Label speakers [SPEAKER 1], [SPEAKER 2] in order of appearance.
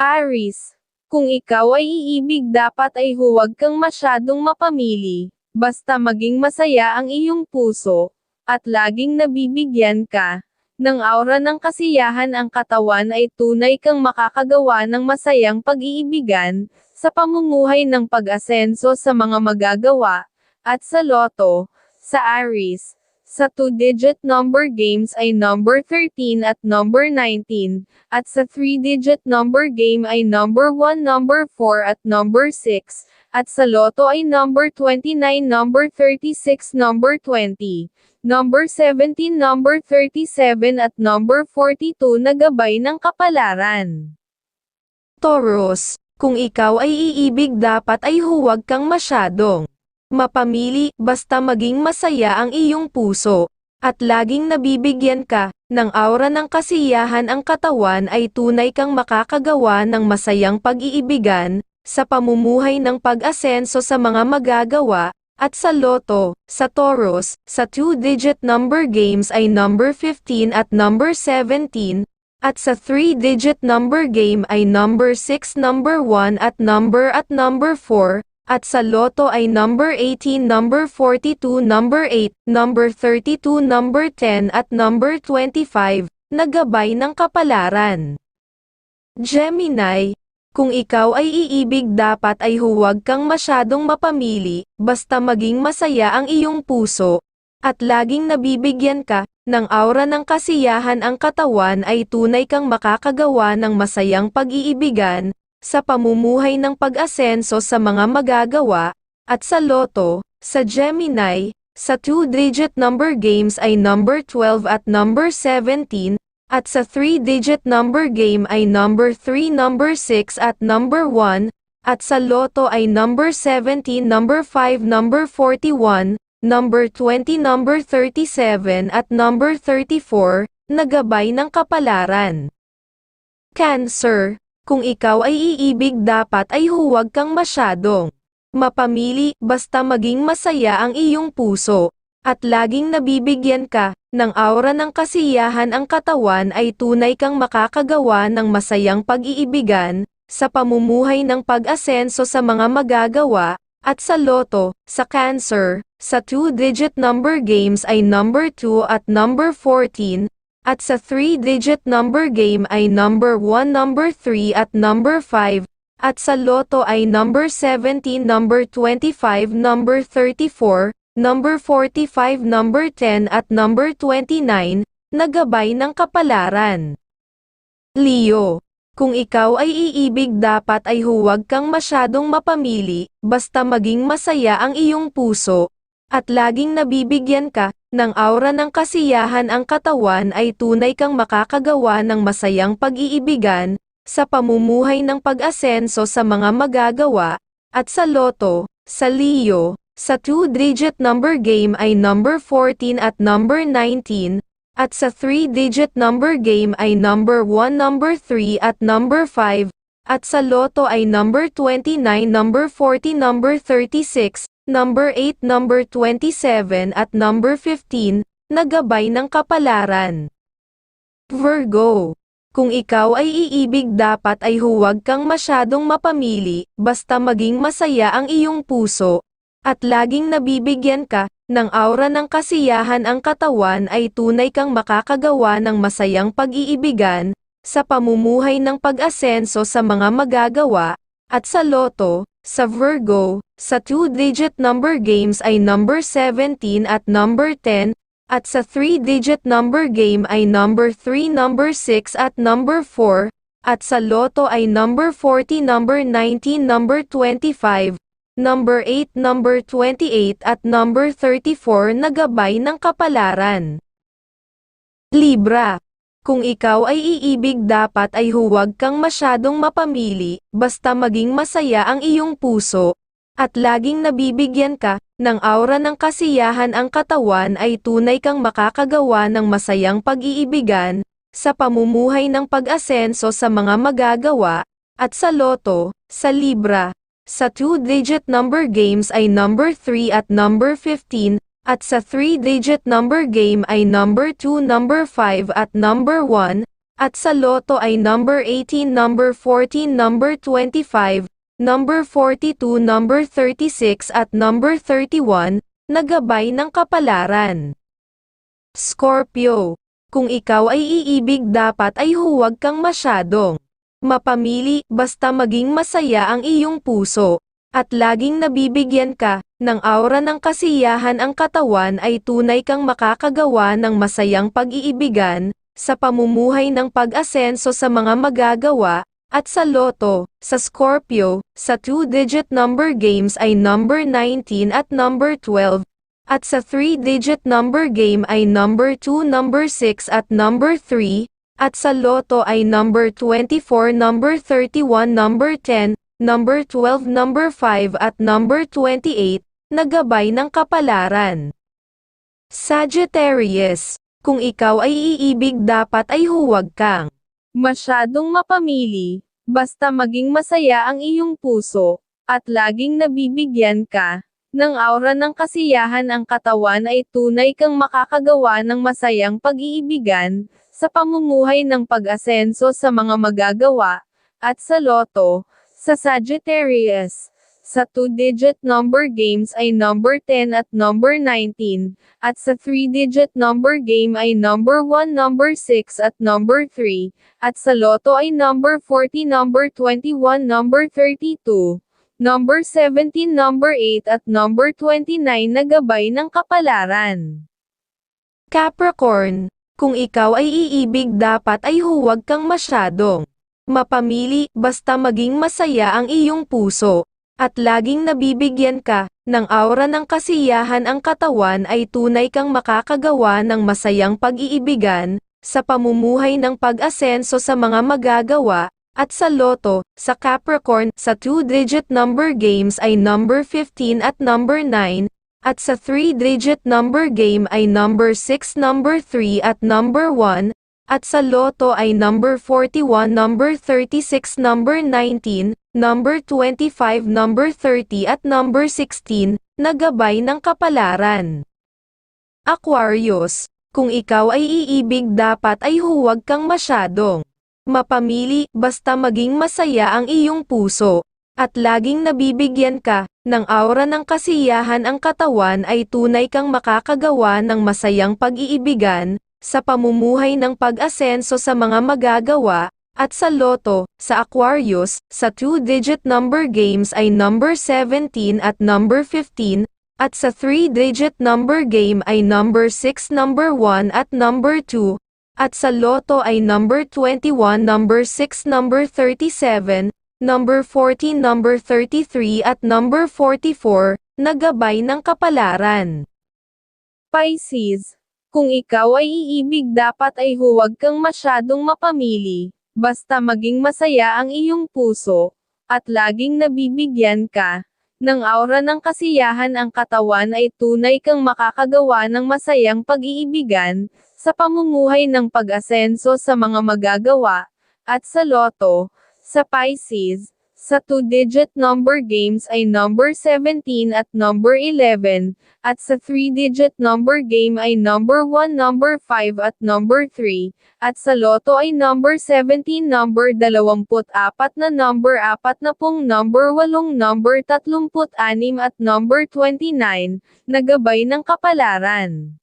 [SPEAKER 1] Aris, kung ikaw ay iibig dapat ay huwag kang masyadong mapamili, basta maging masaya ang iyong puso, at laging nabibigyan ka, ng aura ng kasiyahan ang katawan ay tunay kang makakagawa ng masayang pag-iibigan, sa pamumuhay ng pag-asenso sa mga magagawa, at sa loto, sa Aris, sa two-digit number games ay number 13 at number 19, at sa three-digit number game ay number 1, number 4 at number 6, at sa loto ay number 29, number 36, number 20, number 17, number 37 at number 42 na gabay ng kapalaran. Taurus, kung ikaw ay iibig dapat ay huwag kang masyadong mapamili, basta maging masaya ang iyong puso, at laging nabibigyan ka, ng aura ng kasiyahan ang katawan ay tunay kang makakagawa ng masayang pag-iibigan, sa pamumuhay ng pag-asenso sa mga magagawa, at sa loto, sa Taurus, sa two-digit number games ay number 15 at number 17, at sa three-digit number game ay number 6, number 1 at number at number 4, at sa loto ay number 18, number 42, number 8, number 32, number 10 at number 25, na gabay ng kapalaran. Gemini, kung ikaw ay iibig dapat ay huwag kang masyadong mapamili, basta maging masaya ang iyong puso, at laging nabibigyan ka, ng aura ng kasiyahan ang katawan ay tunay kang makakagawa ng masayang pag-iibigan, sa pamumuhay ng pag-asenso sa mga magagawa, at sa loto, sa Gemini, sa two-digit number games ay number 12 at number 17, at sa three-digit number game ay number 3, number 6 at number 1, at sa loto ay number 17, number 5, number 41, number 20, number 37 at number 34, na gabay ng kapalaran. Cancer, kung ikaw ay iibig dapat ay huwag kang masyadong mapamili, basta maging masaya ang iyong puso, at laging nabibigyan ka, ng aura ng kasiyahan ang katawan ay tunay kang makakagawa ng masayang pag-iibigan, sa pamumuhay ng pag-asenso sa mga magagawa, at sa loto, sa cancer, sa two-digit number games ay number 2 at number 14, at sa three-digit number game ay number 1, number 3 at number 5, at sa loto ay number 17, number 25, number 34, number 45, number 10 at number 29, na gabay ng kapalaran. Leo, kung ikaw ay iibig dapat ay huwag kang masyadong mapamili, basta maging masaya ang iyong puso, at laging nabibigyan ka, ng aura ng kasiyahan ang katawan ay tunay kang makakagawa ng masayang pag-iibigan, sa pamumuhay ng pag-asenso sa mga magagawa, at sa loto, sa Leo, sa two-digit number game ay number 14 at number 19, at sa three-digit number game ay number 1, number 3 at number 5, at sa loto ay number 29, number 40, number 36, number 8, number 27 at number 15, na gabay ng kapalaran. Virgo kung ikaw ay iibig dapat ay huwag kang masyadong mapamili, basta maging masaya ang iyong puso, at laging nabibigyan ka, ng aura ng kasiyahan ang katawan ay tunay kang makakagawa ng masayang pag-iibigan, sa pamumuhay ng pag-asenso sa mga magagawa, at sa loto, sa Virgo, sa two-digit number games ay number 17 at number 10, at sa three-digit number game ay number 3, number 6 at number 4, at sa loto ay number 40, number 19, number 25, number 8, number 28 at number 34 na ng kapalaran. Libra. Kung ikaw ay iibig dapat ay huwag kang masyadong mapamili, basta maging masaya ang iyong puso, at laging nabibigyan ka, ng aura ng kasiyahan ang katawan ay tunay kang makakagawa ng masayang pag-iibigan, sa pamumuhay ng pag-asenso sa mga magagawa, at sa loto, sa libra, sa two-digit number games ay number 3 at number 15, at sa three-digit number game ay number 2, number 5 at number 1, At sa loto ay number 18, number 14, number 25, number 42, number 36 at number 31, na gabay ng kapalaran. Scorpio, kung ikaw ay iibig dapat ay huwag kang masyadong mapamili basta maging masaya ang iyong puso, at laging nabibigyan ka ng aura ng kasiyahan ang katawan ay tunay kang makakagawa ng masayang pag-iibigan, sa pamumuhay ng pag-asenso sa mga magagawa, at sa loto, sa Scorpio, sa two-digit number games ay number 19 at number 12, at sa three-digit number game ay number 2, number 6 at number 3, at sa loto ay number 24, number 31, number 10, number 12, number 5 at number 28, na gabay ng kapalaran. Sagittarius, kung ikaw ay iibig dapat ay huwag kang
[SPEAKER 2] Masyadong mapamili, basta maging masaya ang iyong puso, at laging nabibigyan ka, ng aura ng kasiyahan ang katawan ay tunay kang makakagawa ng masayang pag-iibigan, sa pamumuhay ng pag-asenso sa mga magagawa, at sa loto, sa Sagittarius. Sa two-digit number games ay number 10 at number 19, at sa three-digit number game ay number 1, number 6 at number 3, at sa loto ay number 40, number 21, number 32, number 17, number 8 at number 29 na gabay ng kapalaran.
[SPEAKER 1] Capricorn, kung ikaw ay iibig dapat ay huwag kang masyadong mapamili basta maging masaya ang iyong puso, at laging nabibigyan ka ng aura ng kasiyahan ang katawan ay tunay kang makakagawa ng masayang pag-iibigan, sa pamumuhay ng pag-asenso sa mga magagawa, at sa loto, sa Capricorn, sa two-digit number games ay number 15 at number 9, at sa three-digit number game ay number 6, number 3 at number 1, at sa loto ay number 41, number 36, number 19, number 25, number 30 at number 16, na gabay ng kapalaran. Aquarius, kung ikaw ay iibig dapat ay huwag kang masyadong mapamili basta maging masaya ang iyong puso, at laging nabibigyan ka ng aura ng kasiyahan ang katawan ay tunay kang makakagawa ng masayang pag-iibigan, sa pamumuhay ng pag-asenso sa mga magagawa, at sa loto, sa Aquarius, sa two-digit number games ay number 17 at number 15, at sa three-digit number game ay number 6, number 1 at number 2, at sa loto ay number 21, number 6, number 37, number 14, number 33 at number 44, na gabay ng kapalaran.
[SPEAKER 2] Pisces, kung ikaw ay iibig dapat ay huwag kang masyadong mapamili, basta maging masaya ang iyong puso, at laging nabibigyan ka, ng aura ng kasiyahan ang katawan ay tunay kang makakagawa ng masayang pag-iibigan, sa pamumuhay ng pag-asenso sa mga magagawa, at sa loto, sa Pisces, sa two-digit number games ay number 17 at number 11, at sa three-digit number game ay number 1, number 5 at number 3, at sa loto ay number 17, number 24 na number 40, number 8, number 36 at number 29, na gabay ng kapalaran.